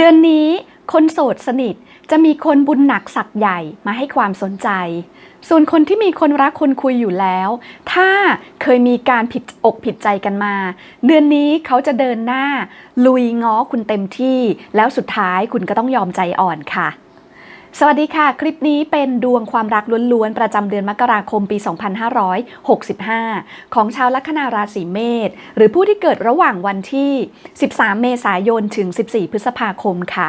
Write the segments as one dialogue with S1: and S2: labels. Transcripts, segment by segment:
S1: เดือนนี้คนโสดสนิทจะมีคนบุญหนักสักใหญ่มาให้ความสนใจ ส่วนคนที่มีคนรักคนคุยอยู่แล้ว ถ้าเคยมีการผิดอกผิดใจกันมา เดือนนี้เขาจะเดินหน้า ลุยง้อคุณเต็มที่ แล้วสุดท้ายคุณก็ต้องยอมใจอ่อนค่ะ สวัสดีค่ะ คลิปนี้เป็นดวงความรักล้วนๆ ประจำเดือนมกราคมปี 2565 ของชาวลัคนาราศีเมษหรือผู้ที่เกิดระหว่างวันที่ 13 เมษายนถึง 14 พฤษภาคมค่ะ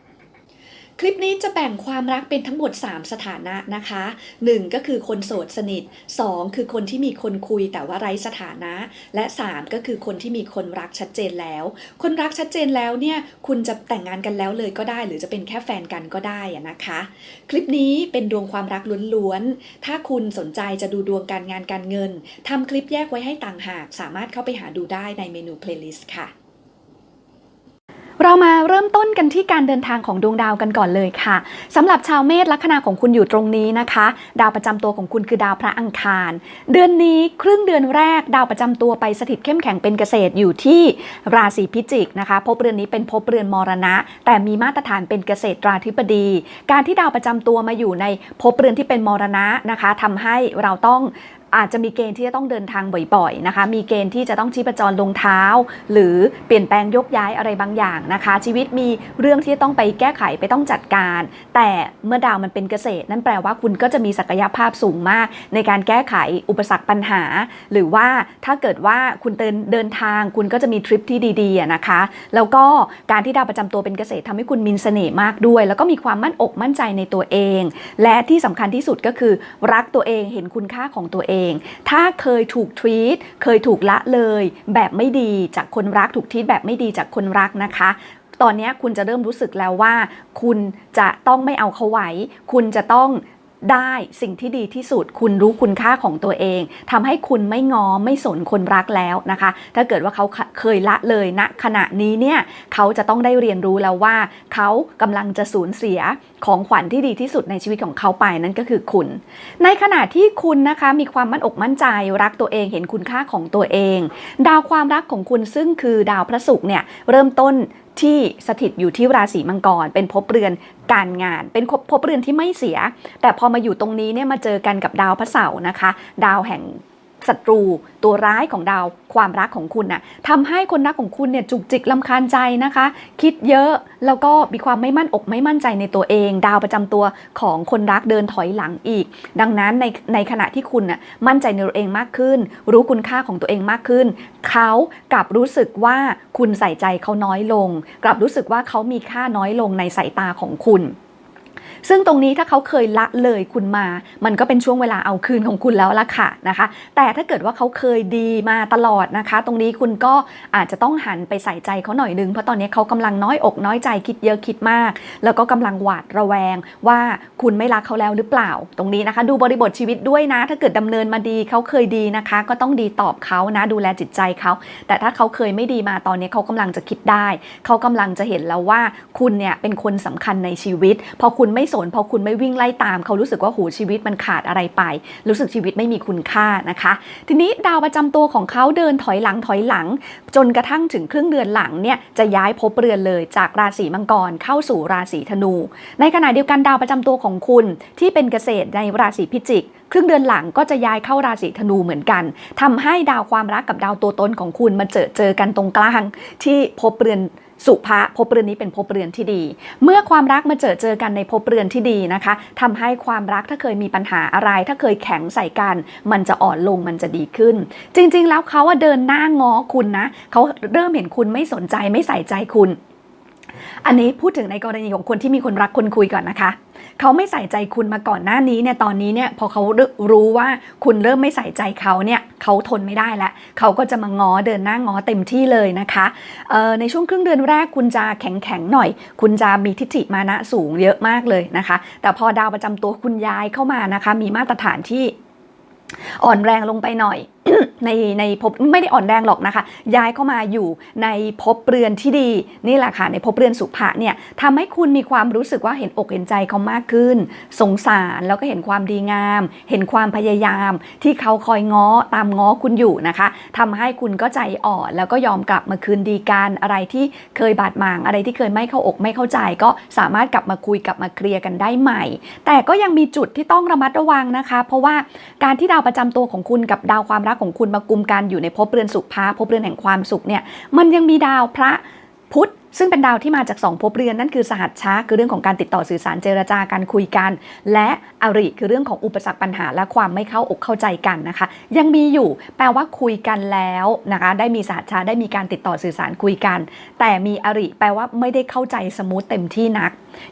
S1: คลิปนี้จะแบ่งความรักเป็นทั้งหมด 3 สถานะนะคะ 1 ก็คือคนโสดสนิท 2 คือคนที่มีคนคุยแต่ว่าไร้สถานะ และ 3 ก็คือคนที่มีคนรักชัดเจนแล้ว คนรักชัดเจนแล้วเนี่ยคุณจะแต่งงานกันแล้วเลยก็ได้ หรือจะเป็นแค่แฟนกันก็ได้นะคะ คลิปนี้เป็นดวงความรักล้วนๆ ถ้าคุณสนใจจะดูดวงการงานการเงินทำคลิปแยกไว้ให้ต่างหาก สามารถเข้าไปหาดูได้ในเมนู playlist ค่ะ เรามาเริ่มต้นกันที่การเดินทางของดวงดาวกันก่อนเลยค่ะสำหรับชาวเมษลัคนาของคุณอยู่ตรงนี้นะคะ ดาวประจำตัวของคุณคือดาวพระอังคาร เดือนนี้ครึ่งเดือนแรกดาวประจำตัวไปสถิตเข้มแข็งเป็นเกษตรอยู่ที่ราศีพิจิกนะคะภพเรือนนี้เป็นภพเรือนมรณะ แต่มีมาตรฐานเป็นเกษตรราธิบดี การที่ดาวประจำตัวมาอยู่ในภพเรือนที่เป็นมรณะนะคะทำให้เราต้อง อาจจะมีเกณฑ์ที่จะต้องเดินทางบ่อยๆนะคะ มีเกณฑ์ที่จะต้องชีพจรลงเท้า หรือเปลี่ยนแปลงยกย้ายอะไรบางอย่างนะคะ ชีวิตมีเรื่องที่ต้องไปแก้ไขไปต้องจัดการ แต่เมื่อดาวมันเป็นเกษตร นั่นแปลว่าคุณก็จะมีศักยภาพสูงมาก ในการแก้ไขอุปสรรคปัญหา หรือว่าถ้าเกิดว่าคุณเดินเดินทาง คุณก็จะมีทริปที่ดีๆนะคะ แล้วก็การที่ดาวประจำตัวเป็นเกษตรทำให้คุณมีเสน่ห์มากด้วย แล้วก็มีความมั่นอกมั่นใจในตัวเอง และที่สำคัญที่สุดก็คือ รักตัวเองเห็นคุณค่าของตัวเองถ้าเคยถูกทวีตเคยถูกละเลย แบบไม่ดีจากคนรักถูกทวีตแบบไม่ดีจากคนรักนะคะตอนนี้คุณจะเริ่มรู้สึกแล้วว่า คุณจะต้องไม่เอาเขาไว้ คุณจะต้อง ได้สิ่งที่ดีที่สุด คุณรู้คุณค่าของตัวเองทำให้คุณไม่งอไม่สนคนรักแล้วนะคะ ถ้าเกิดว่าเขาเคยละเลยณนะขณะนี้เนี่ยเขาจะต้องได้เรียนรู้แล้วว่า เขากำลังจะสูญเสียของขวัญที่ดีที่สุดในชีวิตของเขาไปนั่นก็คือคุณ ในขณะที่คุณนะคะมีความมั่นอกมั่นใจรักตัวเองเห็นคุณค่าของตัวเอง ดาวความรักของคุณซึ่งคือดาวพระศุกร์เนี่ยเริ่มต้นที่สถิตอยู่ที่ราศีมังกร เป็นภพเรือนการงาน เป็นภพเรือนที่ไม่เสีย แต่พอมาอยู่ตรงนี้เนี่ยมาเจอกันกับดาวพระเสาร์นะคะ ดาวแห่ง ศัตรู ตัวร้ายของดาวความรักของคุณน่ะทำให้คนรักของคุณเนี่ยจุกจิกลำคาญใจนะคะ คิดเยอะแล้วก็มีความไม่มั่นอกไม่มั่นใจในตัวเอง ดาวประจำตัวของคนรักเดินถอยหลังอีก ดังนั้นในในขณะที่คุณน่ะมั่นใจในตัวเองมากขึ้น รู้คุณค่าของตัวเองมากขึ้น เขากลับรู้สึกว่าคุณใส่ใจเขาน้อยลง กลับรู้สึกว่าเขามีค่าน้อยลงในสายตาของคุณ ซึ่งตรงนี้ถ้าเขาเคยละเลยคุณมา มันก็เป็นช่วงเวลาเอาคืนของคุณแล้วล่ะค่ะนะคะ แต่ถ้าเกิดว่าเขาเคยดีมาตลอดนะคะ ตรงนี้คุณก็อาจจะต้องหันไปใส่ใจเขาหน่อยนึง เพราะตอนนี้เขากำลังน้อยอกน้อยใจคิดเยอะคิดมาก แล้วก็กำลังหวาดระแวงว่าคุณไม่รักเขาแล้วหรือเปล่า ตรงนี้นะคะ ดูบริบทชีวิตด้วยนะ ถ้าเกิดดำเนินมาดีเขาเคยดีนะคะ ก็ต้องดีตอบเขานะดูแลจิตใจเขาแต่ถ้าเขาเคยไม่ดีมาตอนนี้เขากำลังจะคิดได้ เขากำลังจะเห็นแล้วว่าคุณเนี่ยเป็นคนสำคัญในชีวิตพอคุณไม่สนพอคุณไม่วิ่งไล่ตาม เขารู้สึกว่าหูชีวิตมันขาดอะไรไป รู้สึกชีวิตไม่มีคุณค่านะคะ ทีนี้ดาวประจำตัวของเขาเดินถอยหลังถอยหลัง จนกระทั่งถึงครึ่งเดือนหลังเนี่ยจะย้ายภพเรือนเลยจากราศีมังกรเข้าสู่ราศีธนู ในขณะเดียวกันดาวประจำตัวของคุณ ที่เป็นเกษตรในราศีพิจิกครึ่งเดือนหลังก็จะย้ายเข้าราศีธนูเหมือนกันทำให้ดาวความรักกับดาวตัวตนของคุณมาเจอเจอกันตรงกลาง ที่ภพเรือน สุภะภพเรือนนี้เป็นภพเรือนที่ดี เมื่อความรักมาเจอเจอกันในภพเรือนที่ดีนะคะทำให้ความรักถ้าเคยมีปัญหาอะไร ถ้าเคยแข็งใส่กัน มันจะอ่อนลงมันจะดีขึ้น จริง ๆ แล้วเขาเดินหน้าง้อคุณนะเขาเริ่มเห็นคุณไม่สนใจไม่ใส่ใจคุณ อันนี้พูดถึงในกรณีของคนที่มีคนรักคนคุยก่อนนะคะ เขาไม่ใส่ใจคุณมาก่อนหน้านี้เนี่ยตอนนี้เนี่ยพอเขารู้ว่าคุณเริ่มไม่ใส่ใจเขาเนี่ยเขาทนไม่ได้แล้วเขาก็จะมาง้อเดินหน้าง้อเต็มที่เลยนะคะในช่วงครึ่งเดือนแรกคุณจะแข็งแข็งๆหน่อย คุณจะมีทิฏฐิมานะสูงเยอะมากเลยนะคะ แต่พอดาวประจำตัวคุณย้ายเข้ามานะคะ มีมาตรฐานที่อ่อนแรงลงไปหน่อยในในภพไม่ได้อ่อนแรงหรอกนะคะ ย้ายเข้ามาอยู่ในภพเรือนที่ดีนี่แหละค่ะในภพเรือนสุภะเนี่ยทำให้คุณมีความรู้สึกว่าเห็นอกเห็นใจเขามากขึ้น สงสารแล้วก็เห็นความดีงาม เห็นความพยายาม ที่เขาคอยง้อตามง้อคุณอยู่นะคะทำให้คุณก็ใจอ่อนแล้วก็ยอมกลับมาคืนดีกันอะไรที่เคยบาดหมางอะไรที่เคยไม่เข้าอกไม่เข้าใจ ก็สามารถกลับมาคุยกลับมาเคลียร์กันได้ใหม่ แต่ก็ยังมีจุดที่ต้องระมัดระวังนะคะ เพราะว่าการที่ดาวประจำตัวของคุณกับดาวความรักของคุณมากุมกันอยู่ในภพเรือนสุขภาภพเรือนแห่งความสุขเนี่ยมันยังมีดาวพระพุธ ซึ่งเป็นดาวที่มาจากสองภพเรือนนั่นคือสหัชชาคือเรื่องของการติดต่อสื่อสารเจรจาการคุยกัน และอริคือเรื่องของอุปสรรคปัญหาและความไม่เข้าอกเข้าใจกันนะคะ ยังมีอยู่แปลว่าคุยกันแล้วนะคะ ได้มีสหัชชาได้มีการติดต่อสื่อสารคุยกัน แต่มีอริแปลว่าไม่ได้เข้าใจสมูทเต็มที่นัก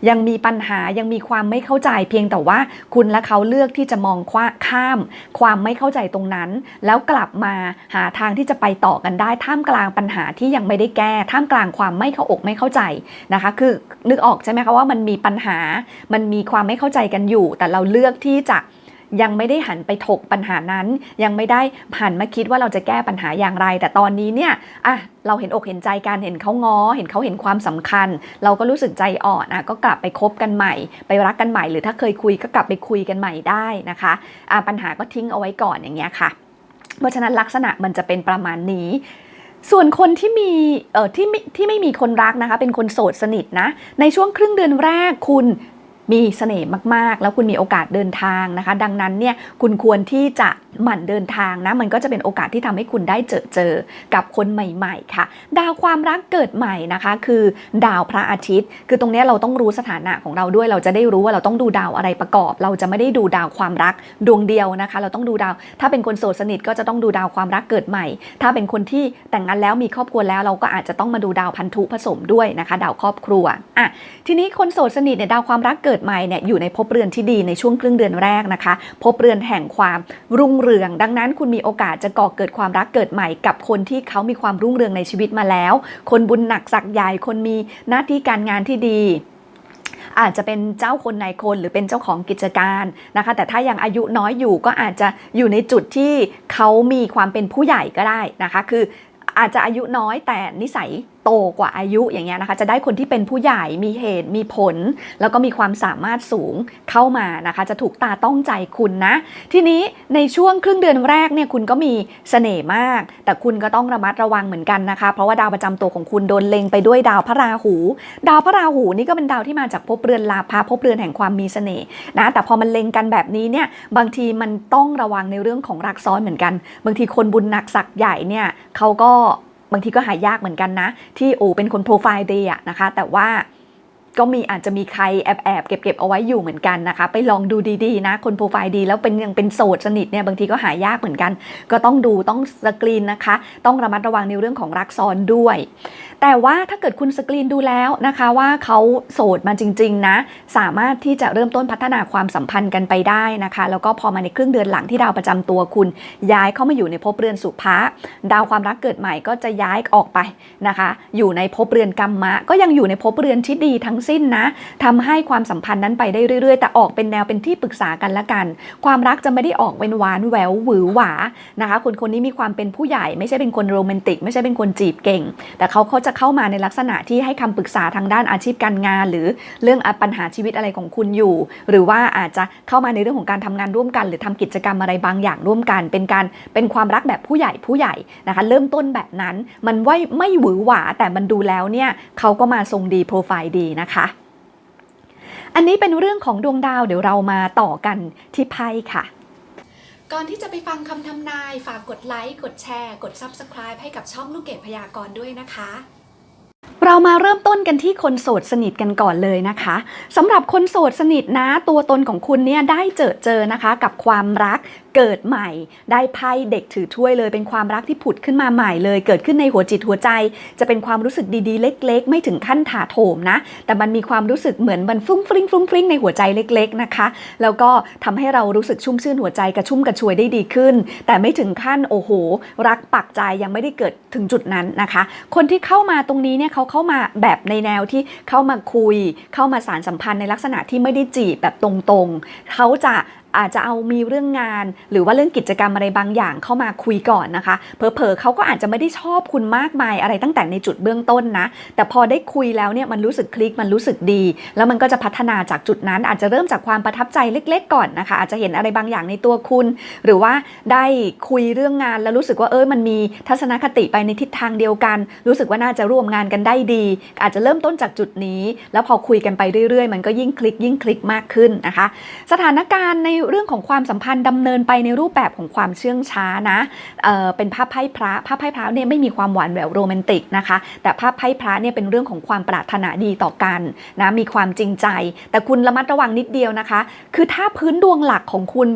S1: ยังมีปัญหายังมีความไม่เข้าใจเพียงแต่ว่า คุณและเขาเลือกที่จะมองขว้าข้าม ความไม่เข้าใจตรงนั้น แล้วกลับมาหาทางที่จะไปต่อกันได้ท่ามกลางปัญหาที่ยังไม่ได้แก้ท่ามกลางความไม่เข้าอกไม่เข้าใจนะคะ คือนึกออกใช่ไหมคะว่ามันมีปัญหา มันมีความไม่เข้าใจกันอยู่ แต่เราเลือกที่จะยังไม่ได้หันไปถกปัญหานั้น ยังไม่ได้หันมาคิดว่าเราจะแก้ปัญหาอย่างไร แต่ตอนนี้เนี่ยอะเราเห็นอกเห็นใจกันเห็นเขาง้อ เห็นเขาเห็นความสำคัญ เราก็รู้สึกใจอ่อนอะก็กลับไปคบกันใหม่ ไปรักกันใหม่ หรือถ้าเคยคุยก็กลับไปคุยกันใหม่ได้นะคะอะปัญหาก็ทิ้งเอาไว้ก่อนอย่างเงี้ยค่ะ เพราะฉะนั้นลักษณะมันจะเป็นประมาณนี้ ส่วนคนที่มีเอ่อที่ม่ที่ไม่มีคนรักนะคะ เป็นคนโสดสนิทนะ ในช่วงครึ่งเดือนแรกคุณ มีเสน่ห์มากๆ แล้วคุณมีโอกาสเดินทางนะคะ ดังนั้นเนี่ยคุณควรที่จะหมั่นเดินทางนะมันก็จะเป็นโอกาสที่ทำให้คุณได้เจอเจอกับคนใหม่ๆค่ะ ดาวความรักเกิดใหม่นะคะ คือดาวพระอาทิตย์ คือตรงนี้เราต้องรู้สถานะของเราด้วย เราจะได้รู้ว่าเราต้องดูดาวอะไรประกอบ เราจะไม่ได้ดูดาวความรักดวงเดียวนะคะ เราต้องดูดาว ถ้าเป็นคนโสดสนิทก็จะต้องดูดาวความรักเกิดใหม่ ถ้าเป็นคนที่แต่งงานแล้วมีครอบครัวแล้วเราก็อาจจะต้องมาดูดาวพันธุผสมด้วยนะคะ ดาวครอบครัวอะทีนี้คนโสดสนิทเนี่ยดาวความรักเกิดใหม่เนี่ยอยู่ในภพเรือนที่ดีในช่วงครึ่งเดือนแรกนะคะภพเรือนแห่งความรุ่งเรือง ดังนั้นคุณมีโอกาสจะก่อเกิดความรักเกิดใหม่กับคนที่เขามีความรุ่งเรืองในชีวิตมาแล้ว คนบุญหนักสักใหญ่คนมีหน้าที่การงานที่ดีอาจจะเป็นเจ้าคนนายคนหรือเป็นเจ้าของกิจการนะคะ แต่ถ้ายังอายุน้อยอยู่ก็อาจจะอยู่ในจุดที่เขามีความเป็นผู้ใหญ่ก็ได้นะคะ คืออาจจะอายุน้อยแต่นิสัย ตกว่าอายุอย่างเงี้ยนะคะ จะได้คนที่เป็นผู้ใหญ่มีเหตุมีผล แล้วก็มีความสามารถสูงเข้ามานะคะ จะถูกตาต้องใจคุณนะ ทีนี้ในช่วงครึ่งเดือนแรกเนี่ยคุณก็มีเสน่ห์มาก แต่คุณก็ต้องระมัดระวังเหมือนกันนะคะ เพราะว่าดาวประจำตัวของคุณโดนเล็งไปด้วยดาวพระราหู ดาวพระราหูนี่ก็เป็นดาวที่มาจากภพเรือนลาภาภพเรือนแห่งความมีเสน่ห์นะแต่พอมันเล็งกันแบบนี้เนี่ยบางทีมันต้องระวังในเรื่องของรักซ้อนเหมือนกัน บางทีคนบุญหนักสักใหญ่เนี่ยเขาก็ บางทีก็หายากเหมือนกันนะ ที่โอ้เป็นคนโปรไฟล์ดีอะนะคะ แต่ว่าก็มีอาจจะมีใครแอบแอบเก็บเก็บเอาไว้อยู่เหมือนกันนะคะ ไปลองดูดีๆนะ คนโปรไฟล์ดีแล้วเป็นยังเป็นโสดสนิทเนี่ยบางทีก็หายากเหมือนกัน ก็ต้องดูต้องสกรีนนะคะ ต้องระมัดระวังในเรื่องของรักซ้อนด้วย แต่ว่าถ้าเกิดคุณสกรีนดูแล้วนะคะว่าเขาโสดมาจริง ๆ นะ สามารถที่จะเริ่มต้นพัฒนาความสัมพันธ์กันไปได้นะคะ แล้วก็พอมาในครึ่งเดือนหลังที่ดาวประจำตัวคุณ ย้ายเข้ามาอยู่ในภพเรือนสุภะดาวความรักเกิดใหม่ก็จะย้ายออกไปนะคะ อยู่ในภพเรือนกรรมะ ก็ยังอยู่ในภพเรือนที่ดีทั้งสิ้นนะทำให้ความสัมพันธ์นั้นไปได้เรื่อย ๆ แต่ออกเป็นแนวเป็นที่ปรึกษากันละกัน ความรักจะไม่ได้ออกเป็นหวานแหววหวือหวานะคะ คนคนนี้มีความเป็นผู้ใหญ่ ไม่ใช่เป็นคนโรแมนติก ไม่ใช่เป็นคนจีบเก่ง แต่เขาเขาจะเข้ามาในลักษณะที่ให้คำปรึกษาทางด้านอาชีพการงาน หรือเรื่องปัญหาชีวิตอะไรของคุณอยู่ หรือว่าอาจจะเข้ามาในเรื่องของการทำงานร่วมกัน หรือทำกิจกรรมอะไรบางอย่างร่วมกัน เป็นการเป็นความรักแบบผู้ใหญ่ผู้ใหญ่นะคะเริ่มต้นแบบนั้นมันไม่ไม่หวือหวาแต่มันดูแล้วเนี่ยเขาก็มาทรงดีโปรไฟล์ดีนะคะอันนี้เป็นเรื่องของดวงดาวเดี๋ยวเรามาต่อกันที่ไพ่ค่ะ ก่อนที่จะไปฟังคำทำนาย ฝากกดไลค์ กดแชร์ กด Subscribe ให้กับช่องลูกเกดพยากรณ์ด้วยนะคะ เรามาเริ่มต้นกันที่คนโสดสนิทกันก่อนเลยนะคะสำหรับคนโสดสนิทนะ ตัวตนของคุณเนี่ยได้เจอเจอนะคะ กับความรัก เกิดใหม่ ได้ไพ่เด็กถือถ้วยเลยเป็นความรักที่ผุดขึ้นมาใหม่เลย เกิดขึ้นในหัวจิตหัวใจ จะเป็นความรู้สึกดีๆ เล็ก ๆ ไม่ถึงขั้นถาโถมนะ แต่มันมีความรู้สึกเหมือนมันฟุ้งฟริ้งฟุ้งฟริ้งในหัวใจเล็ก ๆนะคะ แล้วก็ทำให้เรารู้สึกชุ่มชื่นหัวใจกระชุ่มกระชวยได้ดีขึ้น แต่ไม่ถึงขั้นโอ้โห รักปักใจยังไม่ได้เกิดถึงจุดนั้นนะคะ คนที่เข้ามาตรงนี้เนี่ยเขาเข้ามาแบบในแนวที่เข้ามาคุย เข้ามาสารสัมพันธ์ในลักษณะที่ไม่ได้จีบแบบตรงๆเขาจะ อาจจะเอามีเรื่องงาน หรือว่าเรื่องกิจกรรมอะไรบางอย่างเข้ามาคุยก่อนนะคะเผลอเขาก็อาจจะไม่ได้ชอบคุณมากมายอะไรตั้งแต่ในจุดเบื้องต้นนะ แต่พอได้คุยแล้วเนี่ยมันรู้สึกคลิกมันรู้สึกดี แล้วมันก็จะพัฒนาจากจุดนั้น อาจจะเริ่มจากความประทับใจเล็ก ๆ ก่อนนะคะ อาจจะเห็นอะไรบางอย่างในตัวคุณ หรือว่าได้คุยเรื่องงานแล้วรู้สึกว่าเออมันมีทัศนคติไปในทิศทางเดียวกัน รู้สึกว่าน่าจะร่วมงานกันได้ดี อาจจะเริ่มต้นจากจุดนี้ แล้วพอคุยกันไปเรื่อย ๆ มันก็ยิ่งคลิกยิ่งคลิกมากขึ้นนะคะ สถานการณ์ในเรื่องของความสัมพันธ์ดำเนินไปในรูปแบบของความเชื่องช้านะเเป็นภาพไพ่พระภาพไพ่พระเนี่ยไม่มีความหวานแหววโรแมนติกนะคะ แต่ภาพไพ่พระเนี่ยเป็นเรื่องของความปรารถนาดีต่อกันนะมีความจริงใจ แต่คุณระมัดระวังนิดเดียวนะคะ คือถ้าพื้นดวงหลักของคุณ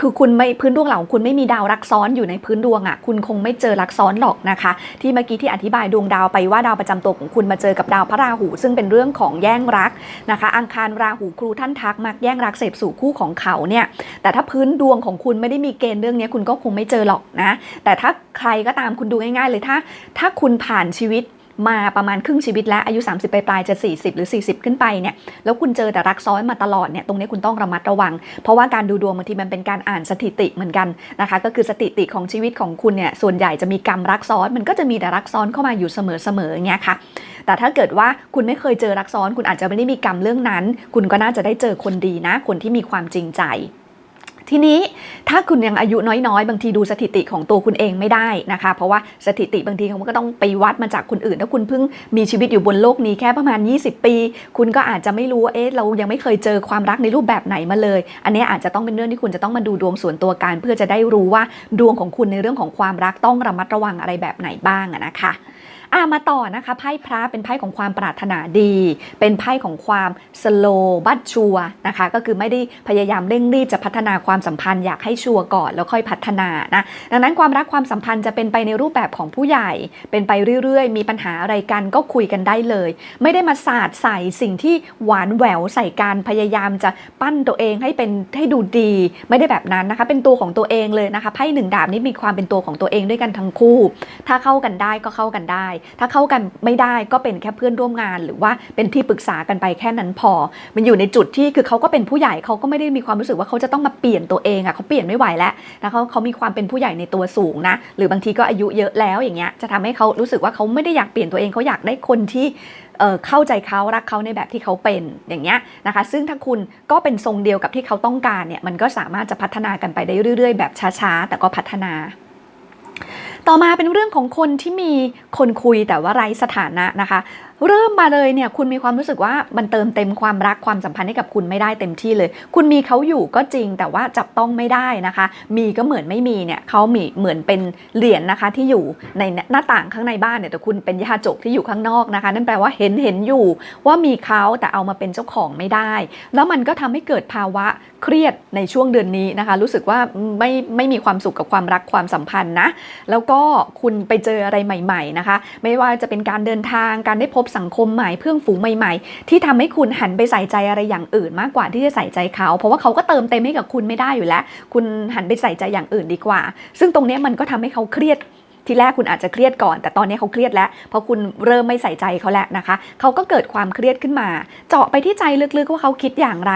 S1: คือคุณไม่พื้นดวงเหลักของคุณไม่มีดาวรักซ้อนอยู่ในพื้นดวงอะ่ะคุณคงไม่เจอรักซ้อนหรอกนะคะ ที่เมื่อกี้ที่อธิบายดวงดาวไปว่าดาวประจำตัวของคุณมาเจอกับดาวพระราหู ซึ่งเป็นเรื่องของแย่งรักนะคะ อังคารราหูครูท่านทักมักแย่งรักเสพสู่คู่ของเขาเนี่ยแต่ถ้าพื้นดวงของคุณไม่ได้มีเกณฑ์เรื่องนี้คุณก็คงไม่เจอหรอกนะ แต่ถ้าใครก็ตามคุณดูง่าย ๆ เลยถ้า ถ้าคุณผ่านชีวิต มาประมาณครึ่งชีวิตแล้ว อายุ 30 ไปปลายๆจะ 40 หรือ 40 ขึ้นไปเนี่ยแล้วคุณเจอแต่รักซ้อนมาตลอดเนี่ยตรงนี้คุณต้องระมัดระวัง เพราะว่าการดูดวงบางทีมันเป็นการอ่านสถิติเหมือนกันนะคะก็คือสถิติของชีวิตของคุณเนี่ยส่วนใหญ่จะมีกรรมรักซ้อนมันก็จะมีแต่รักซ้อนเข้ามาอยู่เสมอๆอย่างเงี้ยค่ะแต่ถ้าเกิดว่าคุณไม่เคยเจอรักซ้อน คุณอาจจะไม่ได้มีกรรมเรื่องนั้น คุณก็น่าจะได้เจอคนดีนะ คนที่มีความจริงใจ ทีนี้ถ้าคุณยังอายุน้อยๆ บางทีดูสถิติของตัวคุณเองไม่ได้นะคะ เพราะว่าสถิติบางทีเขาก็ต้องไปวัดมาจากคนอื่น ถ้าคุณเพิ่งมีชีวิตอยู่บนโลกนี้แค่ประมาณ 20 ปี คุณก็อาจจะไม่รู้ว่าเอ๊ะเรายังไม่เคยเจอความรักในรูปแบบไหนมาเลย อันนี้อาจจะต้องเป็นเรื่องที่คุณจะต้องมาดูดวงส่วนตัวกันเพื่อจะได้รู้ว่าดวงของคุณในเรื่องของความรักต้องระมัดระวังอะไรแบบไหนบ้างนะคะ อะมาต่อนะคะไพ่พระเป็นไพ่ของความปรารถนาดี เป็นไพ่ของความสโลบัตชัวนะคะก็คือไม่ได้พยายามเร่งรีบจะพัฒนาความสัมพันธ์อยากให้ชัวร์ก่อนแล้วค่อยพัฒนานะดังนั้นความรักความสัมพันธ์จะเป็นไปในรูปแบบของผู้ใหญ่ เป็นไปเรื่อยๆ มีปัญหาอะไรกันก็คุยกันได้เลย ไม่ได้มาสาดใส่สิ่งที่หวานแหววใส่การพยายามจะปั้นตัวเองให้เป็นให้ดูดี ไม่ได้แบบนั้นนะคะเป็นตัวของตัวเองเลยนะคะไพ่หนึ่งดาบนี้มีความเป็นตัวของตัวเองด้วยกันทั้งคู่ ถ้าเข้ากันได้ก็เข้ากันได้ถ้าเข้ากันไม่ได้ก็เป็นแค่เพื่อนร่วมงาน หรือว่าเป็นที่ปรึกษากันไปแค่นั้นพอ มันอยู่ในจุดที่คือเขาก็เป็นผู้ใหญ่เขาก็ไม่ได้มีความรู้สึกว่าเขาจะต้องมาเปลี่ยนตัวเองอะเขาเปลี่ยนไม่ไหวแล้วนะเขาเขามีความเป็นผู้ใหญ่ในตัวสูงนะ หรือบางทีก็อายุเยอะแล้วอย่างเงี้ยจะทำให้เขารู้สึกว่าเขาไม่ได้อยากเปลี่ยนตัวเองเขาอยากได้คนที่เเข้าใจเขารักเขาในแบบที่เขาเป็นอย่างเงี้ยนะคะ ซึ่งถ้าคุณก็เป็นทรงเดียวกับที่เขาต้องการเนี่ยมันก็สามารถจะพัฒนากันไปได้เรื่อย ๆ แบบช้าๆ แต่ก็พัฒนา ต่อมาเป็นเรื่องของคนที่มีคนคุยแต่ว่าไร้สถานะนะคะเริ่มมาเลยเนี่ยคุณมีความรู้สึกว่ามันเติมเต็มความรักความสัมพันธ์ให้กับคุณไม่ได้เต็มที่เลย คุณมีเขาอยู่ก็จริงแต่ว่าจับต้องไม่ได้นะคะ มีก็เหมือนไม่มีเนี่ยเขามีเหมือนเป็นเหรียญนะคะที่อยู่ในหน้าต่างข้างในบ้านเนี่ยแต่คุณเป็นยาจกที่อยู่ข้างนอกนะคะ นั่นแปลว่าเห็นเห็นอยู่ว่ามีเขาแต่เอามาเป็นเจ้าของไม่ได้ แล้วมันก็ทำให้เกิดภาวะเครียดในช่วงเดือนนี้นะคะ รู้สึกว่าไม่ไม่มีความสุขกับความรักความสัมพันธ์นะแล้วก็คุณไปเจออะไรใหม่ ๆนะคะ ไม่ว่าจะเป็นการเดินทางการได้พบสังคมใหม่เพื่อนฝูงใหม่ ๆ ที่ทำให้คุณหันไปใส่ใจอะไรอย่างอื่น มากกว่าที่จะใส่ใจเขา เพราะว่าเขาก็เติมเต็มให้กับคุณไม่ได้อยู่แล้ว คุณหันไปใส่ใจอย่างอื่นดีกว่า ซึ่งตรงนี้มันก็ทำให้เขาเครียดทีแรกคุณอาจจะเครียดก่อน แต่ตอนนี้เขาเครียดแล้ว เพราะคุณเริ่มไม่ใส่ใจเขาแล้วนะคะ เขาก็เกิดความเครียดขึ้นมา เจาะไปที่ใจลึกๆว่าเขาคิดอย่างไร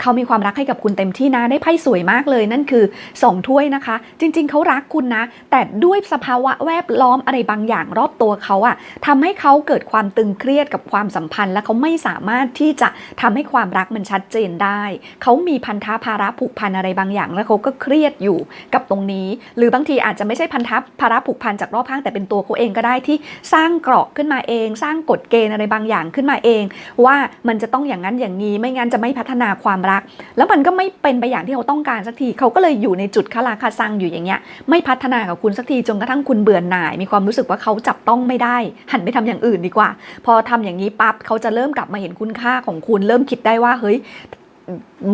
S1: เขามีความรักให้กับคุณเต็มที่นะได้ไพ่สวยมากเลย นั่นคือสองถ้วยนะคะ จริง ๆ เขารักคุณนะ แต่ด้วยสภาวะแวดล้อมอะไรบางอย่างรอบตัวเขาอะทำให้เขาเกิดความตึงเครียดกับความสัมพันธ์ และเขาไม่สามารถที่จะทำให้ความรักมันชัดเจนได้ เขามีพันธะภาระผูกพันอะไรบางอย่าง แล้วเขาก็เครียดอยู่กับตรงนี้ หรือบางทีอาจจะไม่ใช่พันธะภาระผูกพันจากรอบข้างแต่เป็นตัวเขาเองก็ได้ที่สร้างเกราะขึ้นมาเอง สร้างกฎเกณฑ์อะไรบางอย่างขึ้นมาเอง ว่ามันจะต้องอย่างนั้นอย่างนี้ไม่งั้นจะไม่พัฒนาความรัก แล้วมันก็ไม่เป็นไปอย่างที่เขาต้องการสักทีเขาก็เลยอยู่ในจุดคาราคาซังอยู่อย่างเงี้ยไม่พัฒนากับคุณสักทีจนกระทั่งคุณเบื่อหน่าย มีความรู้สึกว่าเขาจับต้องไม่ได้ หันไปทำอย่างอื่นดีกว่า พอทำอย่างนี้ปั๊บเขาจะเริ่มกลับมาเห็นคุณค่าของคุณเริ่มคิดได้ว่าเฮ้ย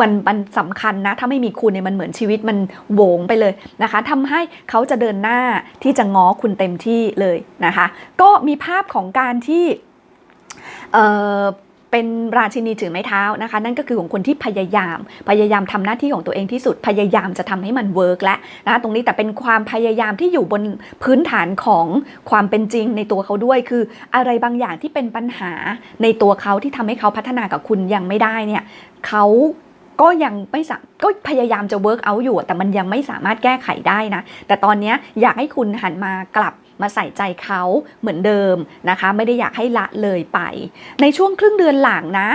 S1: มันมันสำคัญนะ ถ้าไม่มีคุณเนี่ยมันเหมือนชีวิตมันโวงไปเลยนะคะทำให้เขาจะเดินหน้าที่จะง้อคุณเต็มที่เลยนะคะ ก็มีภาพของการที่เอ่อ เป็นราชินีถือไม้เท้านะคะ นั่นก็คือของคนที่พยายาม พยายามทำหน้าที่ของตัวเองที่สุดพยายามจะทำให้มันเวิร์กและนะะตรงนี้แต่เป็นความพยายามที่อยู่บนพื้นฐานของความเป็นจริงในตัวเขาด้วย คืออะไรบางอย่างที่เป็นปัญหาในตัวเขาที่ทำให้เขาพัฒนากับคุณยังไม่ได้เนี่ยเขาก็ยังไม่สก็พยายามจะ work out อาอยู่ แต่มันยังไม่สามารถแก้ไขได้นะ แต่ตอนนี้อยากให้คุณหันมากลับ มาใส่ใจเขาเหมือนเดิมนะคะ ไม่ได้อยากให้ละเลยไป ในช่วงครึ่งเดือนหลังนะ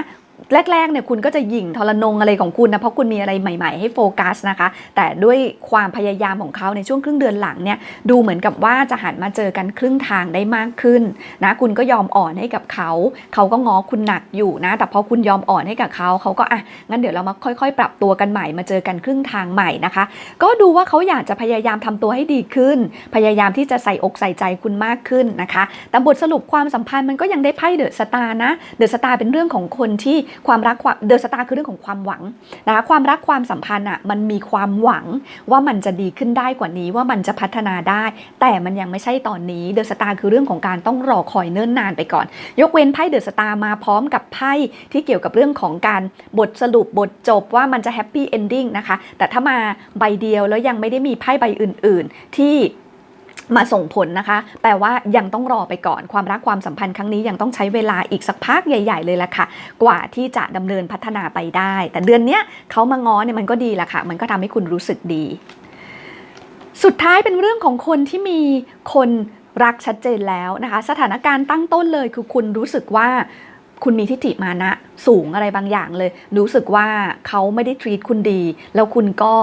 S1: แรกๆเนี่ยคุณก็จะหยิ่งทรนงอะไรของคุณนะเพราะคุณมีอะไรใหม่ ๆ ให้โฟกัสนะคะ แต่ด้วยความพยายามของเขาในช่วงครึ่งเดือนหลังเนี่ยดูเหมือนกับว่าจะหันมาเจอกันครึ่งทางได้มากขึ้นนะคุณก็ยอมอ่อนให้กับเขา เขาก็ง้อคุณหนักอยู่นะ แต่พอคุณยอมอ่อนให้กับเขาเขาก็อะงั้นเดี๋ยวเรามาค่อยๆ ปรับตัวกันใหม่มาเจอกันครึ่งทางใหม่นะคะ ก็ดูว่าเขาอยากจะพยายามทำตัวให้ดีขึ้น พยายามที่จะใส่อกใส่ใจคุณมากขึ้นนะคะ แต่บทสรุปความสัมพันธ์มันก็ยังได้ไพ่เดอะสตาร์นะเดอะสตาร์เป็นเรื่องของคนที่ความรักความเดอะสตาร์คือเรื่องของความหวังนะคะความรักความสัมพันธ์อะมันมีความหวังว่ามันจะดีขึ้นได้กว่านี้ ว่ามันจะพัฒนาได้ แต่มันยังไม่ใช่ตอนนี้เดอะสตาร์คือเรื่องของการต้องรอคอยเนิ่นนานไปก่อน ยกเว้นไพ่เดอะสตาร์มาพร้อมกับไพ่ที่เกี่ยวกับเรื่องของการบทสรุปบทจบว่ามันจะแฮปปี้เอนดิ้งนะคะแต่ถ้ามาใบเดียวแล้วยังไม่ได้มีไพ่ใบอื่น ๆ ที่ มาส่งผลนะคะ แปลว่ายังต้องรอไปก่อนความรักความสัมพันธ์ครั้งนี้ยังต้องใช้เวลาอีกสักพักใหญ่ๆ เลยละค่ะ กว่าที่จะดำเนินพัฒนาไปได้ แต่เดือนเนี้ยเขามาง้อเนี่ยมันก็ดีละค่ะ มันก็ทำให้คุณรู้สึกดี สุดท้ายเป็นเรื่องของคนที่มีคนรักชัดเจนแล้วนะคะ สถานการณ์ตั้งต้นเลยคือคุณรู้สึกว่าคุณมีทิฏฐิมานะสูงอะไรบางอย่างเลย รู้สึกว่าเขาไม่ได้ทรีตคุณดี แล้วคุณก็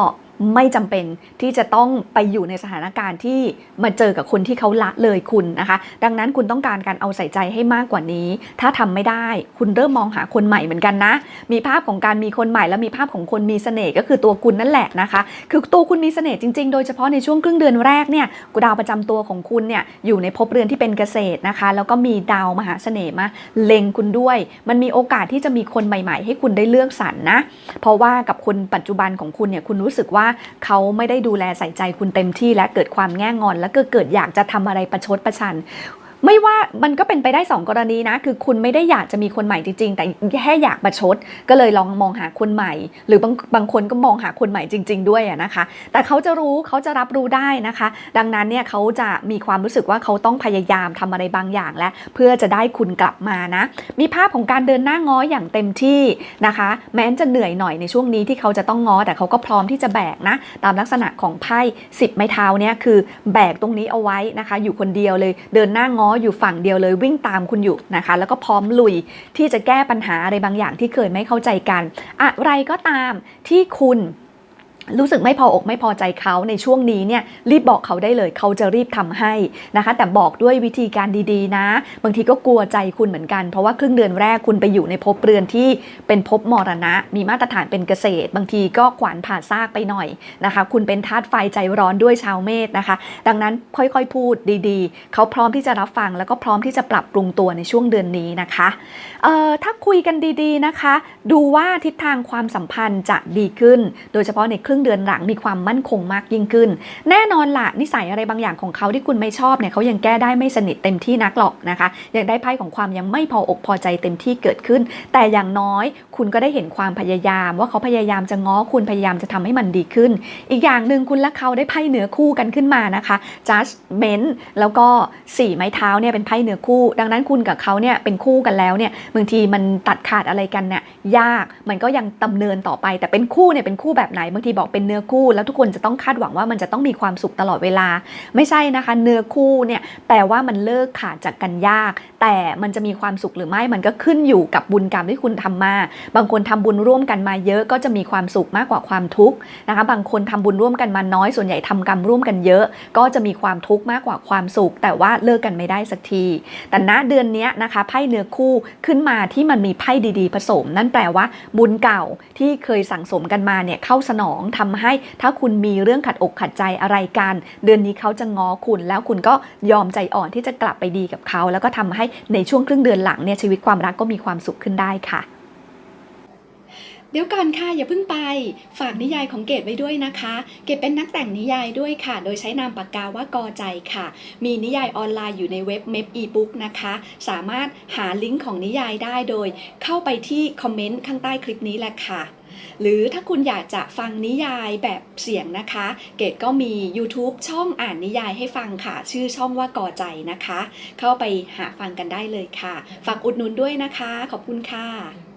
S1: ไม่จำเป็นที่จะต้องไปอยู่ในสถานการณ์ที่มาเจอกับคนที่เขาละเลยคุณนะคะ ดังนั้นคุณต้องการการเอาใส่ใจให้มากกว่านี้ ถ้าทำไม่ได้คุณเริ่มมองหาคนใหม่เหมือนกันนะ มีภาพของการมีคนใหม่แล้วมีภาพของคนมีเสน่ห์ก็คือตัวคุณนั่นแหละนะคะ คือตัวคุณมีเสน่ห์จริงๆ โดยเฉพาะในช่วงครึ่งเดือนแรกเนี่ยกดาวประจำตัวของคุณเนี่ยอยู่ในภพเรือนที่เป็นเกษตรนะคะ แล้วก็มีดาวมหาเสน่ห์มาเล็งคุณด้วย มันมีโอกาสที่จะมีคนใหม่ ๆ ให้คุณได้เลือกสรรนะเพราะว่ากับคนปัจจุบันของคุณเนี่ยคุณรู้สึกว่าเขาไม่ได้ดูแลใส่ใจคุณเต็มที่และเกิดความแง่งอน แล้วก็เกิดอยากจะทำอะไรประชดประชัน ไม่ว่ามันก็เป็นไปได้ 2 กรณีนะ คือคุณไม่ได้อยากจะมีคนใหม่จริงๆ แต่แค่อยากประชด ก็เลยลองมองหาคนใหม่ หรือบางบางคนก็มองหาคนใหม่จริง ๆ ด้วยนะคะ แต่เขาจะรู้เขาจะรับรู้ได้นะคะ ดังนั้นเนี่ยเขาจะมีความรู้สึกว่าเขาต้องพยายามทำอะไรบางอย่างและเพื่อจะได้คุณกลับมานะ มีภาพของการเดินหน้าง้ออย่างเต็มที่นะคะ แม้จะเหนื่อยหน่อยในช่วงนี้ที่เขาจะต้องง้อแต่เขาก็พร้อมที่จะแบกนะ ตามลักษณะของไพ่สิบไม้เท้าเนี่ยคือแบกตรงนี้เอาไว้นะคะ อยู่คนเดียวเลยเดินหน้าง้ออยู่ฝั่งเดียวเลยวิ่งตามคุณอยู่นะคะ แล้วก็พร้อมลุยที่จะแก้ปัญหาอะไรบางอย่างที่เคยไม่เข้าใจกัน อะไรก็ตามที่คุณ รู้สึกไม่พออกไม่พอใจเขาในช่วงนี้เนี่ยรีบบอกเขาได้เลยเขาจะรีบทำให้นะคะ แต่บอกด้วยวิธีการดีๆ นะ บางทีก็กลัวใจคุณเหมือนกัน เพราะว่าครึ่งเดือนแรกคุณไปอยู่ในภพเรือนที่เป็นภพมรณะ มีมาตรฐานเป็นเกษตร บางทีก็ขวานผ่าซากไปหน่อยนะคะ คุณเป็นธาตุไฟใจร้อนด้วยชาวเมษนะคะ ดังนั้นค่อยๆพูดดีๆ เขาพร้อมที่จะรับฟังแล้วก็พร้อมที่จะปรับปรุงตัวในช่วงเดือนนี้นะคะเอ่อถ้าคุยกันดีๆนะคะ ดูว่าทิศทางความสัมพันธ์จะดีขึ้น โดยเฉพาะในครึ่งเดือนหลังมีความมั่นคงมากยิ่งขึ้น แน่นอนละนิสัยอะไรบางอย่างของเขาที่คุณไม่ชอบเนี่ยเขายังแก้ได้ไม่สนิทเต็มที่นักหรอกนะคะยังได้ไพ่ของความยังไม่พออกพอใจเต็มที่เกิดขึ้น แต่อย่างน้อยคุณก็ได้เห็นความพยายาม ว่าเขาพยายามจะง้อคุณพยายามจะทำให้มันดีขึ้น อีกอย่างหนึ่งคุณและเขาได้ไพ่เหนือคู่กันขึ้นมานะคะ judgment แล้วก็สี่ไม้เท้าเนี่ยเป็นไพ่เหนือคู่ ดังนั้นคุณกับเขาเนี่ยเป็นคู่กันแล้วเนี่ยบางทีมันตัดขาดอะไรกันเนี่ย ยากมันก็ยังดำเนินต่อไป แต่เป็นคู่เนี่ยเป็นคู่แบบไหนบางทีบอกเป็นเนื้อคู่ แล้วทุกคนจะต้องคาดหวังว่ามันจะต้องมีความสุขตลอดเวลา ไม่ใช่นะคะ เนื้อคู่เนี่ยแปลว่ามันเลิกขาดจากกันยาก แต่มันจะมีความสุขหรือไม่มันก็ขึ้นอยู่กับบุญกรรมที่คุณทำมา บางคนทำบุญร่วมกันมาเยอะก็จะมีความสุขมากกว่าความทุกข์นะคะบางคนทำบุญร่วมกันมาน้อยส่วนใหญ่ทำกรรมร่วมกันเยอะ ก็จะมีความทุกข์มากกว่าความสุข แต่ว่าเลิกกันไม่ได้สักที แต่ณเดือนนี้นะคะไพ่เนื้อคู่ขึ้นมาที่มันมีไพ่ดีๆ ผสมนั่นแปลว่า บุญเก่าที่เคยสั่งสมกันมาเนี่ยเข้าสนองทำให้ถ้าคุณมีเรื่องขัดอกขัดใจอะไรกัน เดือนนี้เขาจะง้อคุณ แล้วคุณก็ยอมใจอ่อนที่จะกลับไปดีกับเขา แล้วก็ทำให้ในช่วงครึ่งเดือนหลังเนี่ยชีวิตความรักก็มีความสุขขึ้นได้ค่ะ เดี๋ยวก่อนค่ะอย่าเพิ่งไป ฝากนิยายของเกดไว้ด้วยนะคะ เกดเป็นนักแต่งนิยายด้วยค่ะ โดยใช้นามปากกาว่ากอใจค่ะ มีนิยายออนไลน์อยู่ในเว็บเม p อีบุ๊กนะคะ สามารถหาลิงก์ของนิยายได้โดย เข้าไปที่คอมเมนต์ข้างใต้คลิปนี้แหละค่ะหรือถ้าคุณอยากจะฟังนิยายแบบเสียงนะคะ เกดก็มี YouTube ช่องอ่านนิยายให้ฟังค่ะ ชื่อช่องว่ากอใจนะคะ เข้าไปหาฟังกันได้เลยค่ะ ฝากอุดหนุนด้วยนะคะ ขอบคุณค่ะ